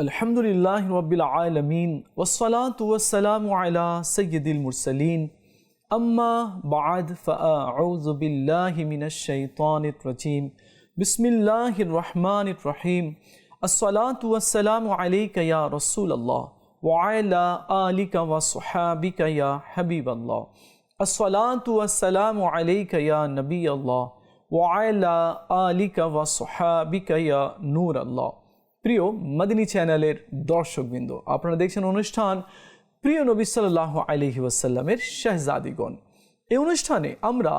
الحمد لله رب العالمين والصلاة والسلام على سيد المرسلين أما بعد فأعوذ بالله من الشيطان الرجيم بسم الله الرحمن الرحيم الصلاة والسلام عليك يا رسول الله وعلى آلك وصحابك يا حبيب الله الصلاة والسلام عليك يا نبي الله وعلى آلك وصحابك يا نور الله প্রিয় মাদিনী চ্যানেলের দর্শকবৃন্দ, আপনারা দেখছেন অনুষ্ঠান প্রিয় নবী সাল্লাহ আলহি ওয়াসাল্লামের শাহজাদিগণ। এই অনুষ্ঠানে আমরা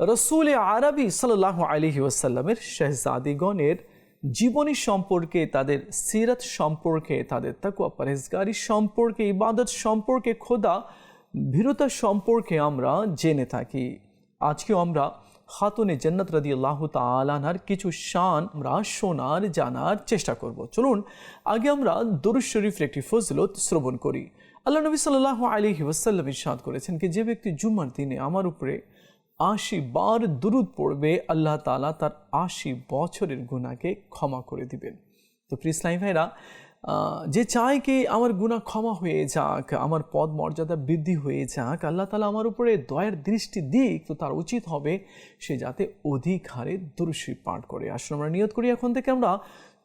রসুল আরবি সাল্লাহ আলহি ওয়াসাল্লামের শাহজাদিগণের জীবনী সম্পর্কে, তাদের সিরত সম্পর্কে, তাদের তাকুয়া পরেজগারি সম্পর্কে, ইবাদত সম্পর্কে, খোদা, ভীরতা সম্পর্কে আমরা জেনে থাকি। আজকেও আমরা খাতুনে জন্নত রাদি আল্লাহ তালানার কিছু শান আমরা শোনার, জানার চেষ্টা করব। চলুন, আগে আমরা দরুদ শরীফের একটি ফজলত শ্রবণ করি। আল্লাহ নবী সাল্লাহ আলী ওয়াসাল্লাম ইরশাদ করেছেন কি, যে ব্যক্তি জুম্মার দিনে আমার উপরে আশি বার দুরুদ পড়বে, আল্লাহ তালা তার আশি বছরের গুণাকে ক্ষমা করে দিবেন। তো প্রিয় ইসলামী ভাইরা যে চায় কি আমার গুণা ক্ষমা হয়ে যাক, আমার পদ মর্যাদা বৃদ্ধি হয়ে যাক, আল্লাহ তালা আমার উপরে দয়ের দৃষ্টি দিক, তো তার উচিত হবে সে যাতে অধিক হারে দুরুশি পাঠ করে। আসলে আমরা নিয়ত করি, এখন থেকে আমরা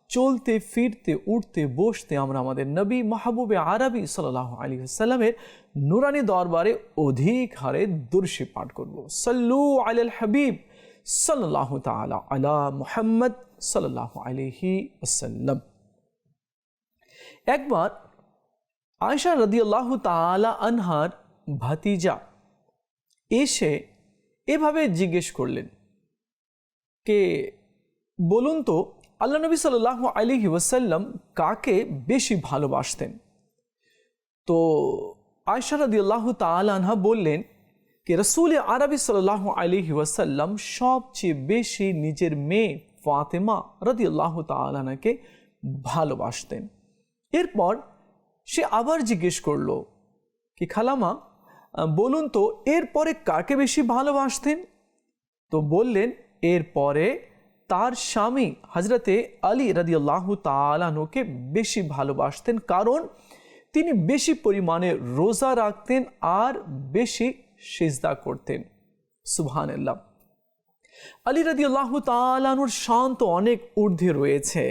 চলতে, ফিরতে, উঠতে, বসতে আমরা আমাদের নবী মাহবুবে আরবি সাল্লাহ আলী সাল্লামের নুরানি দরবারে অধিক হারে দুরুশি পাঠ করব। সাল্লু আল হাবিব সাল্লাহ তালা আলা মুহাম্মদ সাল্লাহ আলহি আসাল্লাম একবার আয়সা রদিয়াল্লাহ তালা আনহার ভাতিজা এসে এভাবে জিজ্ঞেস করলেন, কে, বলুন তো, আল্লাহ নবী সাল্লাহ আলী ওয়াসাল্লাম কাকে বেশি ভালোবাসতেন? তো আয়সা রদিয়াল্লাহ তালা আনহা বললেন যে রসুল আরবি সাল্লাহ আলী ওয়াসাল্লাম সবচেয়ে বেশি নিজের মেয়ে ফাতেমা রদিয়াল্লাহ তালানাকে ভালোবাসতেন। এরপর সে আবার জিজ্ঞেস করল, কি খালামা বলুন তো, এরপরে কাকে বেশি ভালোবাসতেন? তো বললেন, এরপরে তার স্বামী হজরতে আলী রাদিয়াল্লাহু তালানুকে বেশি ভালোবাসতেন, কারণ তিনি বেশি পরিমাণে রোজা রাখতেন আর বেশি সিজদা করতেন। সুবহান আল্লাহ আলী রাদি আল্লাহ তালানুর শান্ত অনেক ঊর্ধ্বে রয়েছে।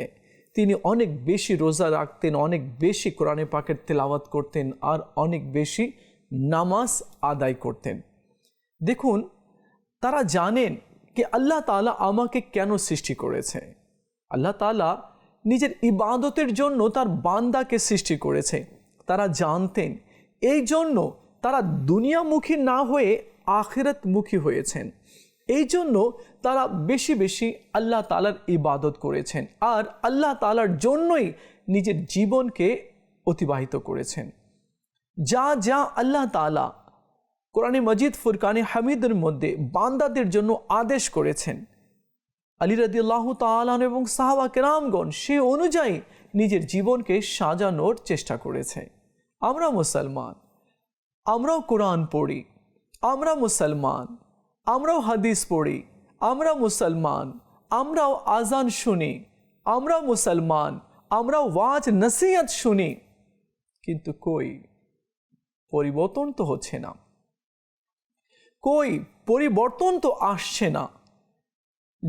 তিনি অনেক বেশি রোজা রাখতেন, অনেক বেশি কোরআনে পাকের তেলাওয়াত করতেন আর অনেক বেশি নামাজ আদায় করতেন। দেখুন, তারা জানেন যে আল্লাহ তাআলা আমাকে কেন সৃষ্টি করেছে। আল্লাহ তালা নিজের ইবাদতের জন্য তার বান্দাকে সৃষ্টি করেছে। তারা জানতেন, এই জন্য তারা দুনিয়ামুখী না হয়ে আখিরাতমুখী হয়েছেন। এই জন্য তারা বেশি বেশি আল্লাহ তালার ইবাদত করেছেন আর আল্লাহ তালার জন্যই নিজের জীবনকে অতিবাহিত করেছেন। যা যা আল্লাহ তালা কোরআনে মজিদ, ফুরকানে হামিদের মধ্যে বান্দাদের জন্য আদেশ করেছেন। আলী রাদি আল্লাহ তালান এবং সাহাবা কেরামগণ সে অনুযায়ী নিজের জীবনকে সাজানোর চেষ্টা করেছে। আমরা মুসলমান, আমরাও কোরআন পড়ি, আমরা মুসলমান আমরাও হাদিস পড়ি আমরা মুসলমান, আমরাও আজান শুনি আমরা মুসলমান, আমরাও ওয়াজ, নসিহত শুনি। কিন্তু কই? পরিবর্তন তো হচ্ছে না। কই? পরিবর্তন তো আসছে না।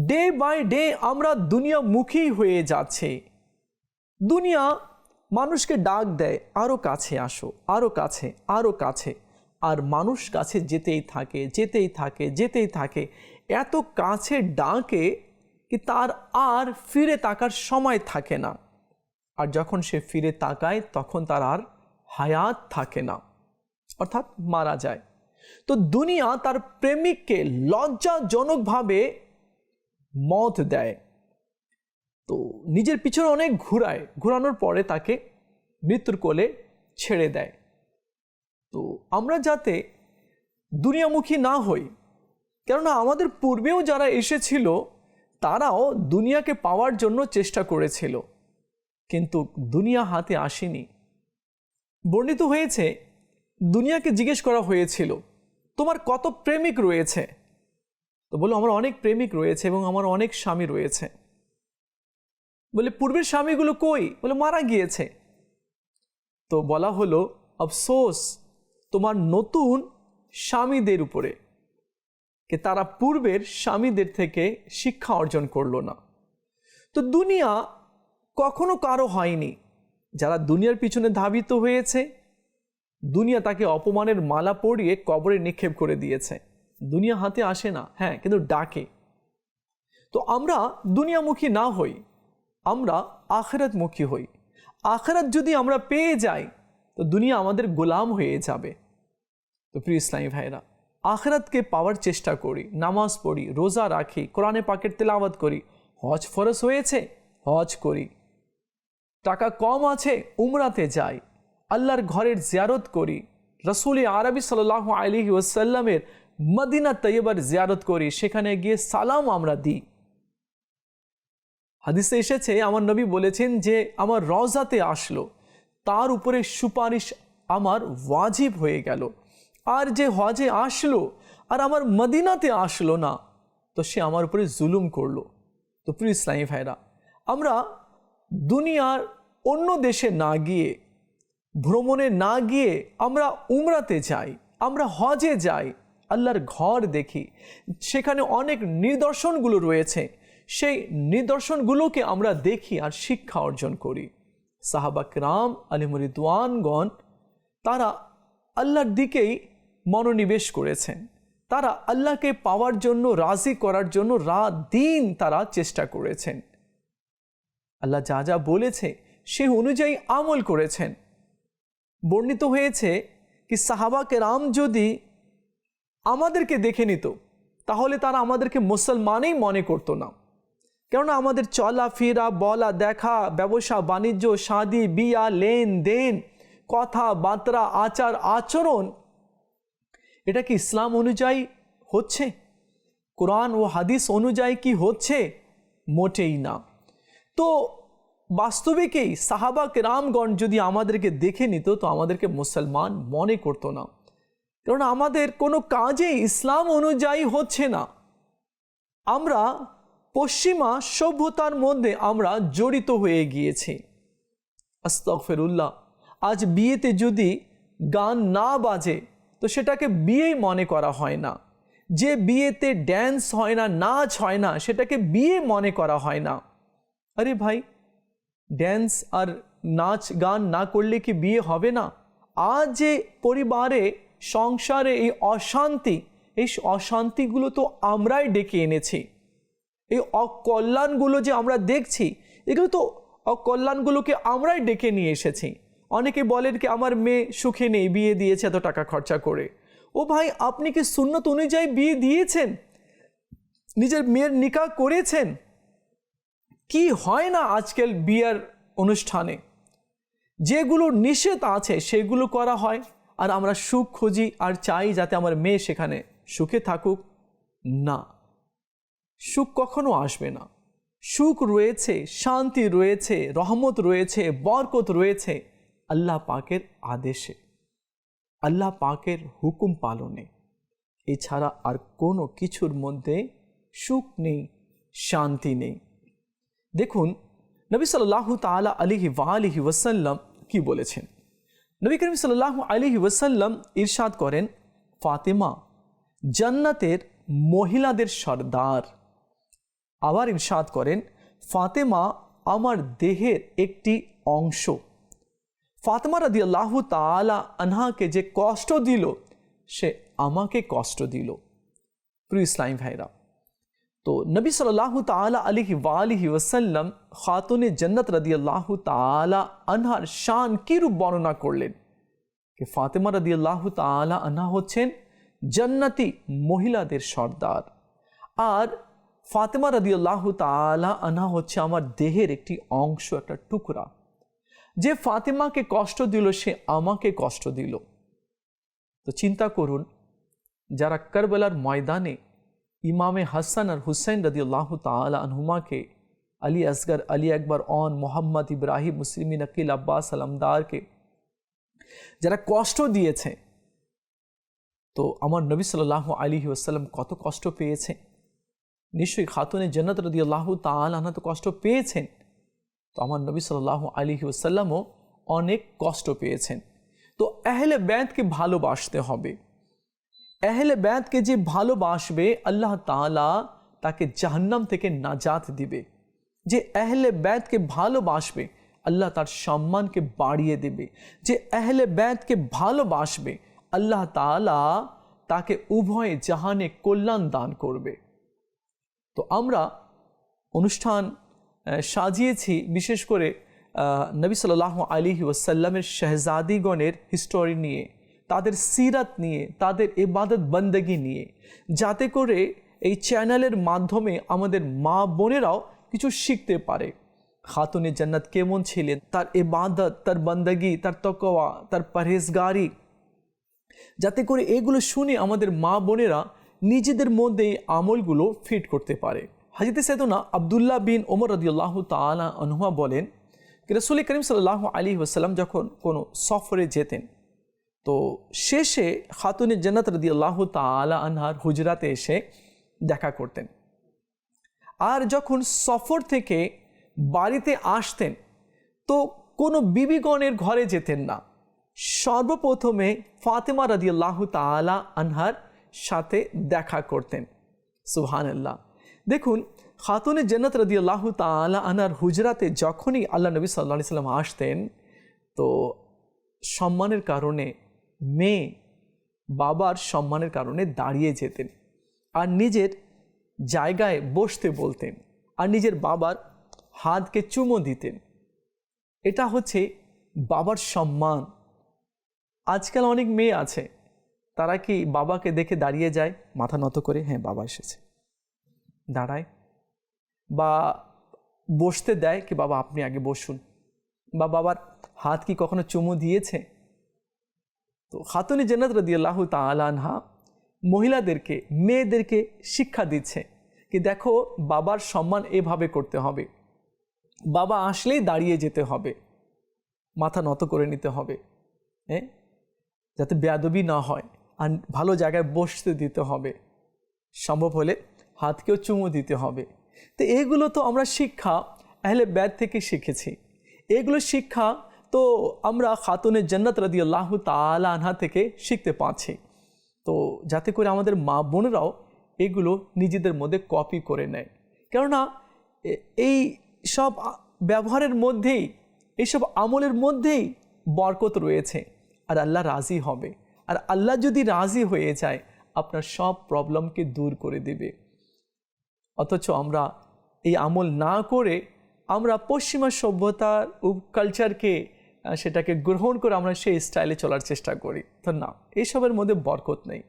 ডে বাই ডে আমরা দুনিয়ামুখী হয়ে যাচ্ছে। দুনিয়া মানুষকে ডাক দেয় আরও কাছে আসো আরও কাছে আরও কাছে। আর মানুষ কাছে যেতেই থাকে যেতেই থাকে যেতেই থাকে। এত কাছে ডাকে কি তার আর ফিরে তাকার সময় থাকে না। আর যখন সে ফিরে তাকায়, তখন তার আর হায়াত থাকে না। অর্থাৎ মারা যায়। তো দুনিয়া তার প্রেমিককে লজ্জাজনকভাবে মত দেয়। তো নিজের পিছনে অনেক ঘুরায়। ঘুরানোর পরে তাকে মৃত্যুর কোলে ছেড়ে দেয়। তো আমরা যাতে দুনিয়ামুখী না হই। কেননা আমাদের পূর্বেও যারা এসেছিল, তারাও দুনিয়াকে পাওয়ার জন্য চেষ্টা করেছিল। কিন্তু দুনিয়া হাতে আসেনি। বর্ণিত হয়েছে, দুনিয়াকে জিজ্ঞেস করা হয়েছিল, তোমার কত প্রেমিক রয়েছে? তো বলো আমার অনেক প্রেমিক রয়েছে এবং আমার অনেক স্বামী রয়েছে। বলে পূর্বের স্বামীগুলো কই? বলে মারা গিয়েছে। তো বলা হলো, আফসোস তোমার নতুন স্বামীদের উপরে, কে তারা পূর্বের স্বামীদের থেকে শিক্ষা অর্জন করল না। তো দুনিয়া কখনো কারও হয়নি যারা দুনিয়ার পিছনে ধাবিত হয়েছে। দুনিয়া তাকে অপমানের মালা পরিয়ে কবরে নিক্ষেপ করে দিয়েছে। দুনিয়া হাতে আসে না হ্যাঁ কিন্তু ডাকে। তো আমরা দুনিয়ামুখী না হই, আমরা আখেরাতমুখী হই। আখেরাত যদি আমরা পেয়ে যাই তো দুনিয়া আমাদের গোলাম হয়ে যাবে। তো প্রিয় ইসলামী ভাইরা আখরাতকে পাওয়ার চেষ্টা করি, নামাজ পড়ি, রোজা রাখি, কোরআনে পাকের তেলাওয়াত করি, হজ ফরস হয়েছে? হজ করি। টাকা কম আছে, উমরাতে যাই, আল্লাহর ঘরের জিয়ারত করি, রসুল আরবি সাল্লাহ আলহি ওসাল্লামের মদিনা তৈয়বার জিয়ারত করি, সেখানে গিয়ে সালাম আমরা দিই। হাদিসে এসেছে, আমার নবী বলেছেন যে, আমার রজাতে আসলো তার উপরে সুপারিশ আমার ওয়াজিব হয়ে গেল। আর যে হজে আসলো, আর আমার মদিনাতে আসলো না, তো সে আমার উপরে জুলুম করল। তো প্রিয় ইসলামী ভাইরা, আমরা দুনিয়ার অন্য দেশে না গিয়ে, ভ্রমণে না গিয়ে আমরা উমরাতে যাই, আমরা হজে যাই, আল্লাহর ঘর দেখি। সেখানে অনেক নিদর্শনগুলো রয়েছে। সেই নিদর্শনগুলোকে আমরা দেখি আর শিক্ষা অর্জন করি। সাহাবাক রাম আলিমরিদওয়ানগণ তারা আল্লাহর দিকেই মনোনিবেশ করেছেন। তারা আল্লাহকে পাওয়ার জন্য, রাজি করার জন্য রাত দিন তারা চেষ্টা করেছেন। আল্লাহ যা যা বলেছে, সে অনুযায়ী আমল করেছেন। বর্ণিত হয়েছে কি সাহাবাকে রাম যদি আমাদেরকে দেখে নিত, তাহলে তারা আমাদেরকে মুসলমানই মনে করতো না। কেননা আমাদের চলাফেরা, বলা, দেখা, ব্যবসা, বাণিজ্য শাদি বিয়া, লেনদেন, কথাবার্তা, আচার, আচরণ, এটা কি ইসলাম অনুযায়ী হচ্ছে? কোরআন ও হাদিস অনুযায়ী কি হচ্ছে? মোটেই না। তো বাস্তবিকেই সাহাবাক রামগণ যদি আমাদেরকে দেখে নিত, তো আমাদেরকে মুসলমান মনে করতো না। কারণ আমাদের কোনো কাজে ইসলাম অনুযায়ী হচ্ছে না। আমরা পশ্চিমা সভ্যতার মধ্যে আমরা জড়িত হয়ে গিয়েছি। আস্তফেরুল্লাহ আজ বিয়েতে যদি গান না বাজে, তো সেটাকে বিয়েই মনে করা হয় না। যে বিয়েতে ড্যান্স হয় না, নাচ হয় না, সেটাকে বিয়ে মনে করা হয় না। আরে ভাই ড্যান্স আর নাচ গান না করলে কি বিয়ে হবে না? আজ যে পরিবারে, সংসারে এই অশান্তি, এই অশান্তিগুলো তো আমরাই ডেকে এনেছি। এই অকল্যাণগুলো যে আমরা দেখছি, এগুলো তো অকল্যাণগুলোকে আমরাই ডেকে নিয়ে এসেছি। অনেকে বলেন কি, আমার মেয়ে সুখে নেই, বিয়ে দিয়েছে এত টাকা খরচা করে। ও ভাই, আপনি কি সুন্নত অনুযায়ী বিয়ে দিয়েছেন? নিজের মেয়ের নিকা করেছেন? কি হয় না আজকাল বিয়ের অনুষ্ঠানে? যেগুলো নিষেধ আছে, সেগুলো করা হয়, আর আমরা সুখ খুঁজি আর চাই যাতে আমার মেয়ে সেখানে সুখে থাকুক। না। সুখ কখনো আসবে না। সুখ রয়েছে, শান্তি রয়েছে, রহমত রয়েছে, বরকত রয়েছে আল্লাহ পাকের আদেশে। আল্লাহ পাকের হুকুম পালনে। এছাড়া আর কোনো কিছুর মধ্যে সুখ নেই, শান্তি নেই। দেখুন, নবী সাল্লাহ তালা আলিহি ওয়ালিহি ওয়াসাল্লাম কি বলেছেন? নবী করিম সাল্লাহ আলিহি ওয়াসাল্লাম ইরশাদ করেন, ফাতেমা, জান্নাতের মহিলাদের সর্দার। আবার ইরশাদ করেন, ফাতেমা আমার দেহের একটি অংশ। ফাতেমা রাদি আল্লাহ তালা আনহাকে যে কষ্ট দিল, সে আমাকে কষ্ট দিল। প্রিয় ইসলাম ভাইরা, তো নবী সাল্লাহ তালা আলিহি ওয়ালিহি ওসাল্লাম খাতুনে জন্নত রদি আল্লাহ তালা আনহার শান কীরূপ বর্ণনা করলেন? যে ফাতেমা রদি আল্লাহ তালা আনহা হচ্ছেন জান্নাতি মহিলাদের সর্দার। আর ফাতেমা রদি আল্লাহ তালা আনহা হচ্ছে আমার দেহের একটি অংশ, একটা টুকরা। যে ফাতেমাকে কষ্ট দিল, সে আমাকে কষ্ট দিল। তো চিন্তা করুন, যারা কারবেলার ময়দানে ইমামে হাসান আর হুসাইন রদি আল্লাহ তালা আনহুমাকে, আলী আসগর, আলী আকবর, অন মোহাম্মদ ইব্রাহিম, মুসলিমিন, আকিল, আব্বাস আলমদারকে যারা কষ্ট দিয়েছে, তো আমার নবী সাল্লাহ আলী ওসাল্লাম কত কষ্ট পেয়েছে? নিশ্চয়ই খাতুনে জন্নত রদি আল্লাহ তালা তো কষ্ট পেয়েছেন। তো আমার নবী সাল্লাহ আলী ওসাল্লামও অনেক কষ্ট পেয়েছেন। তো এহলে ব্যাঁতকে ভালোবাসতে হবে। এহলে ব্যাঁতকে যে ভালোবাসবে, আল্লাহ তালা তাকে জাহান্নাম থেকে নাজাত দিবে। যে এহলে ব্যাঁতকে ভালোবাসবে, আল্লাহ তার সম্মানকে বাড়িয়ে দেবে। যে এহলে ব্যাঁতকে ভালোবাসবে, আল্লাহ তালা তাকে উভয়ে জাহানে কল্যাণ দান করবে। তো আমরা অনুষ্ঠান সাজিয়েছি বিশেষ করে নবী সাল্লাহ আলী ওসাল্লামের শাহজাদিগণের হিস্টোরি নিয়ে, তাদের সিরাত নিয়ে, তাদের এবাদত বন্দগি নিয়ে, যাতে করে এই চ্যানেলের মাধ্যমে আমাদের মা বোনেরাও কিছু শিখতে পারে। খাতুনে জান্নাত কেমন ছিলেন? তার এবাদত তার বন্দগি, তার তকোয়া তার পরহেজগারি, যাতে করে এগুলো শুনে আমাদের মা বোনেরা নিজেদের মধ্যে আমলগুলো ফিট করতে পারে। হাজিতে সেদনা আবদুল্লাহ বিন ওমর রদিউল্লাহ তালা অনুয়া বলেন রসুল করিম সাল্লাহ আলী ওসাল্লাম যখন কোনো সফরে যেতেন, তো শেষে খাতুনে জন্নত রদি আল্লাহ তালা আনহার হুজরাতে এসে দেখা করতেন। আর যখন সফর থেকে বাড়িতে আসতেন, তো কোনো বিবিগণের ঘরে যেতেন না। সর্বপ্রথমে ফাতেমা রদি আল্লাহ তালা আনহার সাথে দেখা করতেন। সুহান আল্লাহ দেখুন, খাতুনে জন্নত রদি আল্লাহ তালা আনার হুজরাতে যখনই আল্লাহ নবী সাল্লা সাল্লাম আসতেন, তো সম্মানের কারণে মেয়ে বাবার সম্মানের কারণে দাঁড়িয়ে যেতেন আর নিজের জায়গায় বসতে বলতেন আর নিজের বাবার হাতকে চুমো দিতেন। এটা হচ্ছে বাবার সম্মান। আজকাল অনেক মেয়ে আছে তারা কি বাবাকে দেখে দাঁড়িয়ে যায়? মাথা নত করে হ্যাঁ বাবা এসেছে। দাঁড়ায় বা বসতে দেয় কি, বাবা, আপনি আগে বসুন। বা বাবার হাত কি কখনো চুমু দিয়েছে? তো খাতুনি জন্নত রদিয়াল্লাহ তালানহা মহিলাদেরকে, মেয়েদেরকে শিক্ষা দিচ্ছে কি, দেখো, বাবার সম্মান এভাবে করতে হবে। বাবা আসলেই দাঁড়িয়ে যেতে হবে। মাথা নত করে নিতে হবে। হ্যাঁ? যাতে বেয়াদবি না হয়। ভালো জায়গায় বসতে দিতে হবে। সম্ভব হলে হাতকেও চুমু দিতে হবে। তো এগুলো তো আমরা শিক্ষা আহলে ব্যাদ থেকে শিখেছি। এগুলো শিক্ষা তো আমরা খাতুনের জন্নত রদি আল্লাহ তালা আনহা থেকে শিখতে পাচ্ছি তো যাতে করে আমাদের মা বোনেরাও এগুলো নিজেদের মধ্যে কপি করে নেয়। কেননা এই সব ব্যবহারের মধ্যেই এইসব আমলের মধ্যেই বরকত রয়েছে। আর আল্লাহ রাজি হবে। আর আল্লাহ যদি রাজি হয়ে যায়, আপনার সব প্রবলেমকে দূর করে দেবে। অথচ আমরা এই আমল না করে আমরা পশ্চিমা সভ্যতার কালচারকে সেটাকে গ্রহণ করে আমরা সেই স্টাইলে চলার চেষ্টা করি। তো না এইসবের মধ্যে বরকত নেই।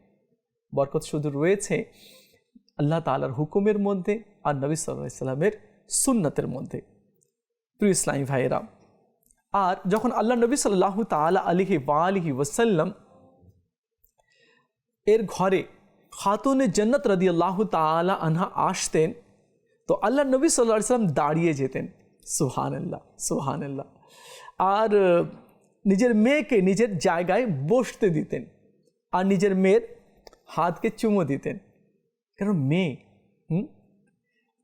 বরকত শুধু রয়েছে আল্লাহ তালার হুকুমের মধ্যে আর নবী সাল্লাহ ইসলামের সুন্নতের মধ্যে। প্রিয় ইসলামী ভাইয়েরা, আর যখন আল্লাহ নবী সাল্লাহ তালা আলিহি ওয়ালিহি ওসাল্লাম এর ঘরে খাতুনে জন্নত রদি আল্লাহ তালা আনহা আসতেন, তো আল্লাহ নবী সাল্লাহ সাল্লাম দাঁড়িয়ে যেতেন। সুহান আল্লাহ সুহান আল্লাহ আর নিজের মেয়েকে নিজের জায়গায় বসতে দিতেন আর নিজের মেয়ের হাতকে চুমো দিতেন। কেন মেয়ে? হুম?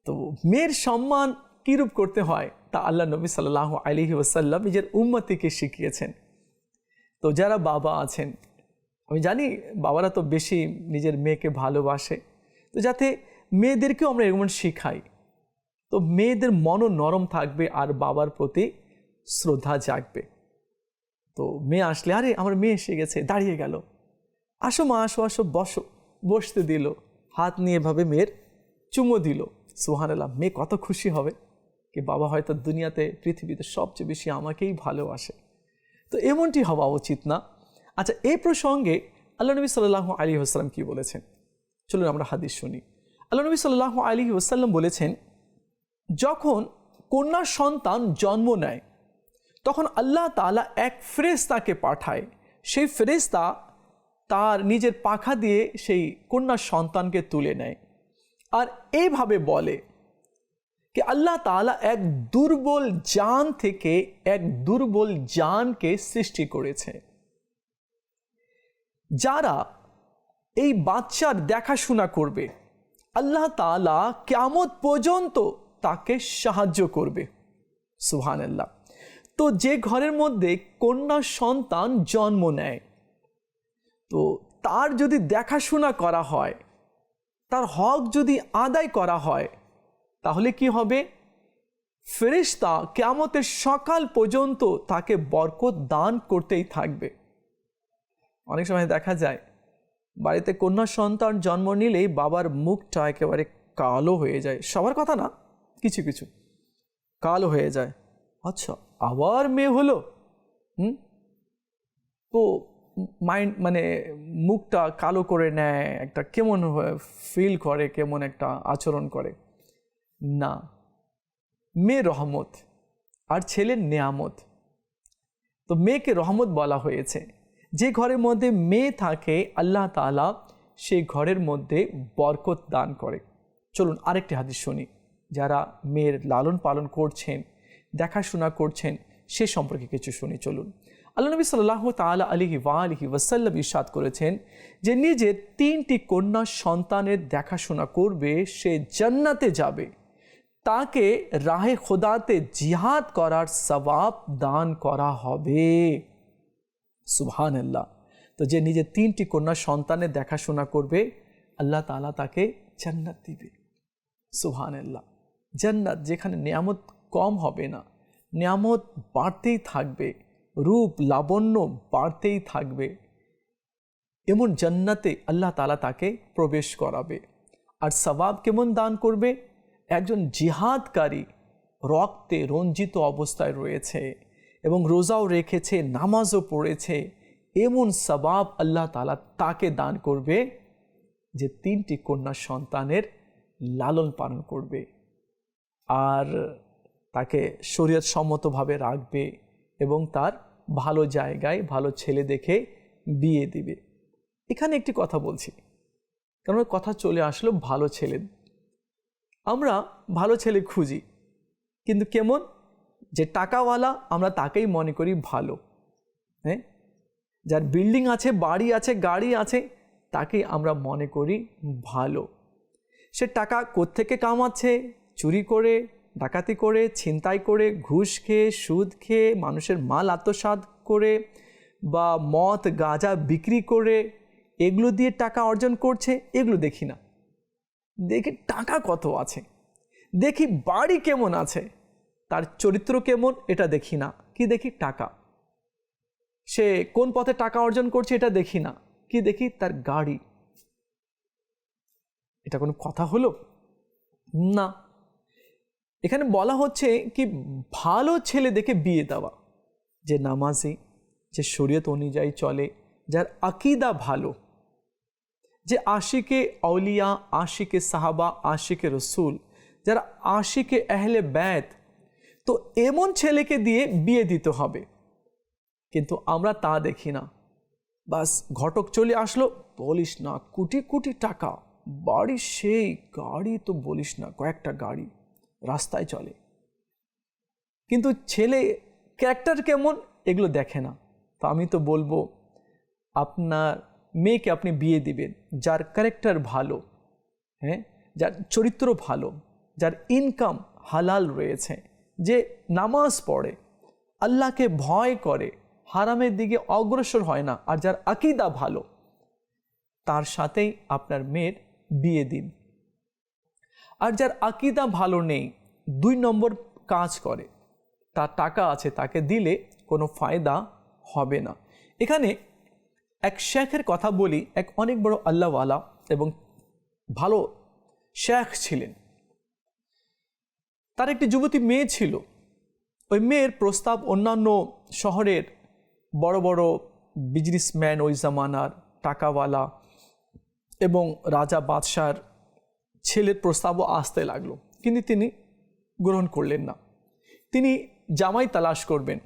তো মেয়ের সম্মান কীরূপ করতে হয় তা আল্লাহ নবী সাল্লাহ আলহি ওসাল্লাম নিজের উম্মতিকে শিখিয়েছেন। তো যারা বাবা আছেন আমি জানি বাবারা তো বেশি নিজের মেয়েকে ভালোবাসে। তো যাতে মেয়েদেরকেও আমরা এমন শিখাই। তো মেয়েদের মনও নরম থাকবে আর বাবার প্রতি শ্রদ্ধা জাগবে। তো মেয়ে আসলে, আরে, আমার মেয়ে এসে গেছে, দাঁড়িয়ে গেল। আসো মা, আসো আসো, বসো। বসতে দিল। হাত নিয়ে এভাবে মেয়ের চুমো দিল। সুহান আল্লাহ মেয়ে কত খুশি হবে কি বাবা হয়তো দুনিয়াতে, পৃথিবীতে সবচেয়ে বেশি আমাকেই ভালোবাসে। তো এমনটি হওয়া উচিত না। আচ্ছা এই প্রসঙ্গে আল্লাহ নবী সাল্লাহ আলী আসসালাম কী বলেছেন? চলুন আমরা হাদিস শুনি। আল্লাহ নবী সাল্লাহ আলী ওসাল্লাম বলেছেন, যখন কন্যা সন্তান জন্ম নেয়, তখন আল্লাহ তালা এক ফেরেস্তাকে পাঠায়। সেই ফেরেস্তা তার নিজের পাখা দিয়ে সেই কন্যা সন্তানকে তুলে নেয়। আর এইভাবে বলে কি আল্লাহ তালা এক দুর্বল জান থেকে এক দুর্বল জানকে সৃষ্টি করেছে। যারা এই বাচ্চার দেখাশোনা করবে, আল্লাহ তালা কেমত পর্যন্ত তাকে সাহায্য করবে। সুহানাল্লাহ তো যে ঘরের মধ্যে কন্যা সন্তান জন্ম নেয়, তো তার যদি দেখাশোনা করা হয়, তার হক যদি আদায় করা হয়, তাহলে কি হবে? ফেরিস্তা কেমতের সকাল পর্যন্ত তাকে বরকত দান করতেই থাকবে। অনেক সময় দেখা যায়, বাড়িতে কন্যা সন্তান জন্ম নিলেই বাবার মুখটা একেবারে কালো হয়ে যায়। সবার কথা না, কিছু কিছু। কালো হয়ে যায়। আচ্ছা আবার মেয়ে হলো? হুম? তো মাইন্ড মানে মুখটা কালো করে নেয়, একটা কেমন ফিল করে, কেমন একটা আচরণ করে। না, মেয়ে রহমত আর ছেলে নেয়ামত। তো মেয়েকে রহমত বলা হয়েছে। যে ঘরের মধ্যে মেয়ে থাকে, আল্লাহ তালা সেই ঘরের মধ্যে বরকত দান করে। চলুন আরেকটি হাদিস শুনি। যারা মেয়ের লালন পালন করছেন, দেখাশোনা করছেন, সে সম্পর্কে কিছু শুনি, চলুন। আল্লাহ নবী সাল্লাহ তালা আলিহি ওয়া আলিহি ওয়াসাল্লাম ইসাদ করেছেন যে, নিজের তিনটি কন্যা সন্তানের দেখাশোনা করবে, সে জান্নাতে যাবে। তাকে রাহে খোদাতে জিহাদ করার সবাব দান করা হবে। সুবহান আল্লাহ তো যে নিজের তিনটি কন্যা সন্তানের দেখাশোনা করবে, আল্লাহ তালা তাকে জান্নাত দিবে। সুবহান আল্লাহ জান্নাত যেখানে নিয়ামত কম হবে না। নিয়ামত বাড়তেই থাকবে, রূপ লাবণ্য বাড়তেই থাকবে। এমন জান্নাতে আল্লাহ তালা তাকে প্রবেশ করাবে। আর সবাব কেমন দান করবে? একজন জিহাদকারী রক্তে রঞ্জিত অবস্থায় রয়েছে। এবং রোজাও রেখেছে, নামাজও পড়েছে, এমন সবাব আল্লাহ তালা তাকে দান করবে যে তিনটি কন্যা সন্তানের লালন পালন করবে আর তাকে শরীয়ত সম্মতভাবে রাখবে এবং তার ভালো জায়গায়, ভালো ছেলে দেখে বিয়ে দিবে। এখানে একটি কথা বলছি কারণ কথা চলে আসলো ভালো ছেলে। আমরা ভালো ছেলে খুঁজি, কিন্তু কেমন? যে টাকাওয়ালা আমরা তাকেই মনে করি ভালো হ্যাঁ? যার বিল্ডিং আছে, বাড়ি আছে, গাড়ি আছে, তাকেই আমরা মনে করি ভালো। সে টাকা কোত্থেকে কামাচ্ছে? চুরি করে, ডাকাতি করে, ছিনতাই করে, ঘুষ খেয়ে, সুদ খেয়ে, মানুষের মাল আত্মসাত করে বা মদ, গাঁজা বিক্রি করে, এগুলো দিয়ে টাকা অর্জন করছে, এগুলো দেখি না। দেখি টাকা কত আছে? দেখি বাড়ি কেমন আছে? তার চরিত্র কেমন এটা দেখি না। কি দেখি? টাকা। সে কোন পথে টাকা অর্জন করছে এটা দেখি না। কি দেখি? তার গাড়ি। এটা কোনো কথা হলো? না। এখানে বলা হচ্ছে কি ভালো ছেলে দেখে বিয়ে দেওয়া। যে নামাজি, যে শরীয়ত অনুযায়ী চলে, যার আকিদা ভালো। যে আশিকে আউলিয়া, আশিকে সাহাবা, আশিকে রসুল, যারা আশিকে এহলে ব্যাত তো এমন ছেলেকে দিয়ে বিয়ে দিতে হবে। কিন্তু আমরা তা দেখি না। বাস ঘটক চলে আসলো, বলিস না, কোটি কোটি টাকা। বাড়ি সেই গাড়ি তো বলিস না, কয়েকটা গাড়ি রাস্তায় চলে। কিন্তু ছেলে ক্যারেক্টার কেমন এগুলো দেখে না। তো আমি তো বলব, আপনার মেয়েকে আপনি বিয়ে দিবেন, যার ক্যারেক্টার ভালো হ্যাঁ? যার চরিত্র ভালো, যার ইনকাম হালাল রয়েছে। যে নামাজ পড়ে, আল্লাহকে ভয় করে, হারামের দিকে অগ্রসর হয় না আর যার আকিদা ভালো, তার সাথেই আপনার মেয়ের বিয়ে দিন। আর যার আকিদা ভালো নেই, দুই নম্বর কাজ করে, তার টাকা আছে, তাকে দিলে কোনো ফায়দা হবে না। এখানে এক শেখের কথা বলি, এক অনেক বড় আল্লাহওয়ালা এবং ভালো শেখ ছিলেন। তার একটি যুবতী মেয়ে ছিল। ওই মেয়ের প্রস্তাব অন্যান্য শহরের বড় বড় বিজনেসম্যান ওই জামানার টাকাওয়ালা এবং রাজা বাদশার ছেলের প্রস্তাবও আসতে লাগল, কিন্তু তিনি গ্রহণ করলেন না। তিনি জামাই তালাশ করবেন।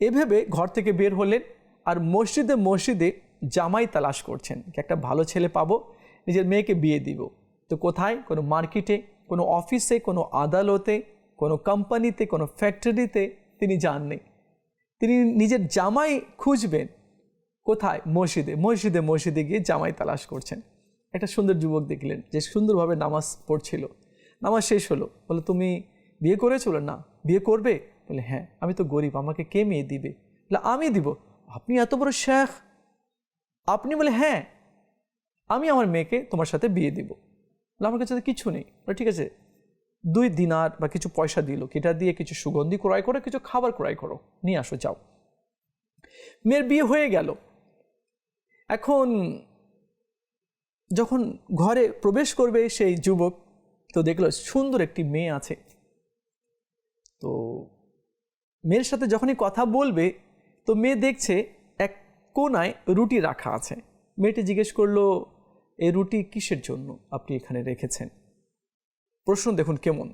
এভাবে ঘর থেকে বের হলেন আর মসজিদে মসজিদে জামাই তালাশ করছেন একটা ভালো ছেলে পাবো, নিজের মেয়েকে বিয়ে দিব। তো কোথায়? কোনো মার্কেটে কোনো অফিসে, কোনো আদালতে, কোনো কোম্পানিতে, কোনো ফ্যাক্টরিতে তিনি যাননি। তিনি নিজের জামাই খুঁজবেন কোথায়? মসজিদে। মসজিদে মসজিদে গিয়ে জামাই তালাশ করছেন। একটা সুন্দর যুবক দেখলেন যে সুন্দরভাবে নামাজ পড়ছিল। নামাজ শেষ হলো। বলে, তুমি বিয়ে করেছিল না। বিয়ে করবে? বলে হ্যাঁ। আমি তো গরিব, আমাকে কে মেয়ে দিবে? বলে, আমি দিব। আপনি এত বড় শেখ? আপনি? বলে হ্যাঁ। আমি আমার মেয়েকে তোমার সাথে বিয়ে দিব। আমার কাছে তো কিছু নেই। ঠিক আছে, দুই দিনার বা কিছু পয়সা দিল এটা দিয়ে কিছু সুগন্ধি ক্রয় করো, কিছু খাবার ক্রয় করো, নিয়ে আসো, যাও। মেয়ের বিয়ে হয়ে গেল। এখন যখন ঘরে প্রবেশ করবে সেই যুবক, তো দেখল সুন্দর একটি মেয়ে আছে। তো মেয়ের সাথে যখনই কথা বলবে, তো মেয়ে দেখছে এক কোনায় রুটি রাখা আছে। মেয়েটি জিজ্ঞেস করল এই রুটি কিসের জন্য আপনি এখানে রেখেছেন? প্রশ্ন দেখুন কেমন?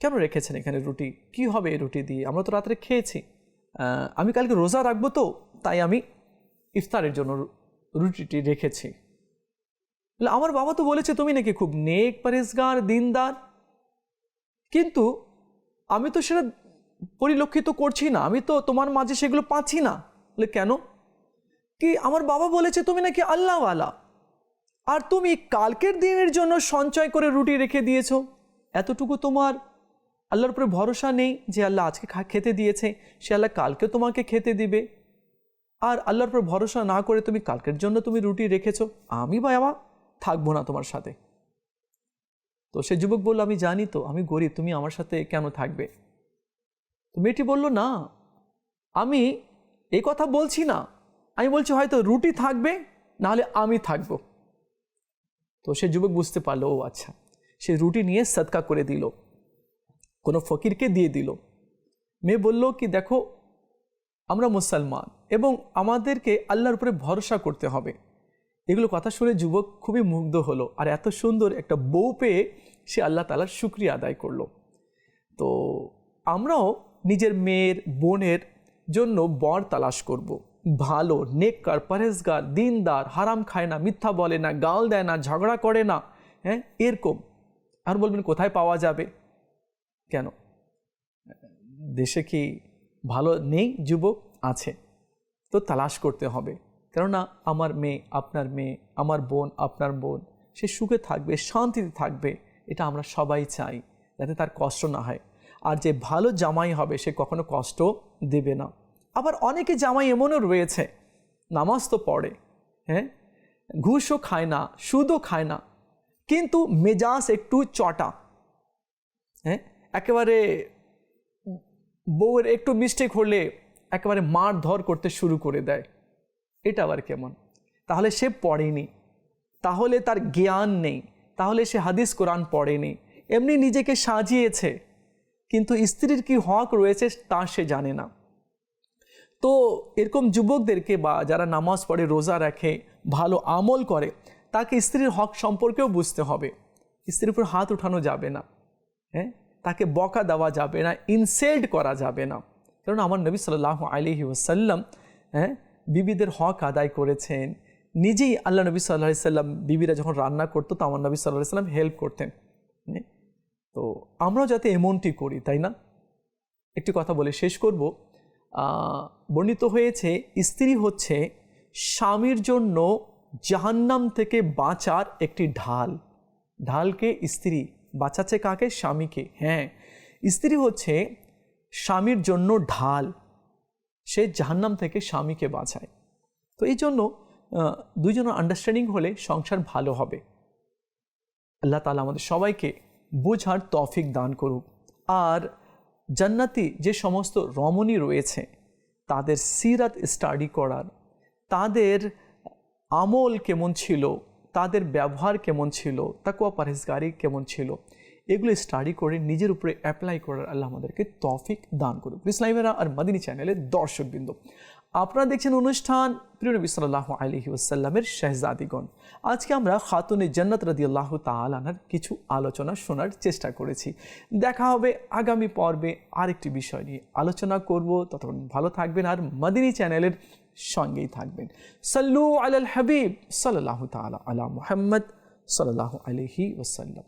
কেন রেখেছেন এখানে রুটি? কি হবে এই রুটি দিয়ে? আমরা তো রাত্রে খেয়েছি। আমি কালকে রোজা রাখব তো, তাই আমি ইফতারের জন্য রুটিটি রেখেছি। আমার বাবা তো বলেছে, তুমি নাকি খুব নেক পরেজগার দিনদার। কিন্তু আমি তো সেটা পরিলক্ষিত করছি না। আমি তো তোমার মাঝে সেগুলো পাচ্ছি না। বলে কেন? কি আমার বাবা বলেছে, তুমি নাকি আল্লাহওয়ালা? আর তুমি কালকের দিনের জন্য সঞ্চয় করে রুটি রেখে দিয়েছ। এতটুকু তোমার আল্লাহর উপরে ভরসা নেই যে আল্লাহ আজকে খেতে দিয়েছে, সে আল্লাহ কালকে তোমাকে খেতে দিবে। আর আল্লাহর উপর ভরসা না করে তুমি কালকের জন্য তুমি রুটি রেখেছো, আমি বাবা থাকব না তোমার সাথে। তো সে যুবক বলল, আমি জানি তো, আমি গরিব, তুমি আমার সাথে কেন থাকবে? তো মেয়েটি বলল, না, আমি এই কথা বলছি না। আমি বলছি হয়তো রুটি থাকবে, নাহলে আমি থাকব। তো সে যুবক বুঝতে পারল, ও আচ্ছা। সে রুটি নিয়ে সৎকা করে দিল। কোনো ফকিরকে দিয়ে দিল। মেয়ে বলল কি, দেখো, আমরা মুসলমান এবং আমাদেরকে আল্লাহর উপরে ভরসা করতে হবে। এগুলো কথা শুনে যুবক খুবই মুগ্ধ হলো আর এত সুন্দর একটা বউ পেয়ে সে আল্লাহ তালার শুক্রিয়া আদায় করল। তো আমরাও নিজের মেয়ের, বোনের জন্য বর তালাশ করব। ভালো নেককার পরেজগার দিনদার, হারাম খায় না, মিথ্যা বলে না, গাল দেয় না, ঝগড়া করে না হ্যাঁ? এরকম। আর বলবেন, কোথায় পাওয়া যাবে? কেন? দেশে কি ভালো নেই? যুবক আছে। তো তালাশ করতে হবে। কেননা, আমার মেয়ে, আপনার মেয়ে, আমার বোন, আপনার বোন, সে সুখে থাকবে, শান্তিতে থাকবে, এটা আমরা সবাই চাই, যাতে তার কষ্ট না হয়। আর যে ভালো জামাই হবে, সে কখনো কষ্ট দেবে না। আবার অনেকে জামাই এমনও রয়েছে। নামাজ তো পড়ে হ্যাঁ? ঘুষও খায় না, সুদও খায় না। কিন্তু মেজাজ একটু চটা হ্যাঁ? একেবারে বউয়ের একটু মিস্টেক হলে একেবারে মার ধর করতে শুরু করে দেয়। এটা আবার কেমন? তাহলে সে পড়েনি, তাহলে তার জ্ঞান নেই, তাহলে সে হাদিস কোরআন পড়েনি, এমনি নিজেকে সাজিয়েছে। কিন্তু স্ত্রীর কি হক রয়েছে তা সে জানে না। তো এরকম যুবকদেরকে বা যারা নামাজ পড়ে, রোজা রাখে, ভালো আমল করে, তাকে স্ত্রীর হক সম্পর্কেও বুঝতে হবে। স্ত্রীর উপর হাত উঠানো যাবে না। হ্যাঁ? তাকে বকা দেওয়া যাবে না ইনসেল্ট করা যাবে না। কারণ আমার নবী সাল্লাহ আলহি ওসাল্লাম হ্যাঁ বিবিদের হক আদায় করেছেন। নিজেই আল্লাহ নবী সাল্লাহ সাল্লাম বিবিরা যখন রান্না করতো, তো আমার নবী সাল্লাহ সাল্লাম হেল্প করতেন। হ্যাঁ? তো আমরাও যাতে এমনটি করি, তাই না? একটি কথা বলে শেষ করব। বর্ণিত হয়েছে, স্ত্রী হচ্ছে স্বামীর জন্য জাহান্নাম থেকে বাঁচার একটি ঢাল। ঢালকে স্ত্রী, বাঁচাচ্ছে কাকে? স্বামীকে। হ্যাঁ স্ত্রী হচ্ছে স্বামীর জন্য ঢাল। সে জাহান্নাম থেকে স্বামীকে বাঁচায়। তো এই জন্য দুইজনের আন্ডারস্ট্যান্ডিং হলে সংসার ভালো হবে। আল্লাহ তালা আমাদের সবাইকে বোঝার তফিক দান করুক। আর জান্নাতি যে সমস্ত রমণী রয়েছে, তাদের সিরাত স্টাডি করার, তাদের আমল কেমন ছিল, তাদের ব্যবহার কেমন ছিল তাকুয়া পারহেজগারি কেমন ছিল, এগুলো স্টাডি করে নিজের উপরে অ্যাপ্লাই করার আল্লাহ আমাদেরকে তফিক দান করুক। ইসলামেরা আর মাদিনী চ্যানেলের দর্শকবৃন্দ আপনারা দেখছেন অনুষ্ঠান প্রিয় নবী সাল্লাহ আলহি ওসাল্লামের শেহজাদিগণ। আজকে আমরা খাতুনে জান্নাত রাদি আল্লাহ তালানার কিছু আলোচনা শোনার চেষ্টা করেছি। দেখা হবে আগামী পর্বে আরেকটি বিষয় নিয়ে। আলোচনা করব, ততক্ষণ ভালো থাকবেন আর মাদিনী চ্যানেলের সঙ্গেই থাকবেন। সাল্লু আলাল হাবিব সাল্লাহ তালা আলা মুহাম্মদ সাল্লাহ আলহি ওসাল্লাম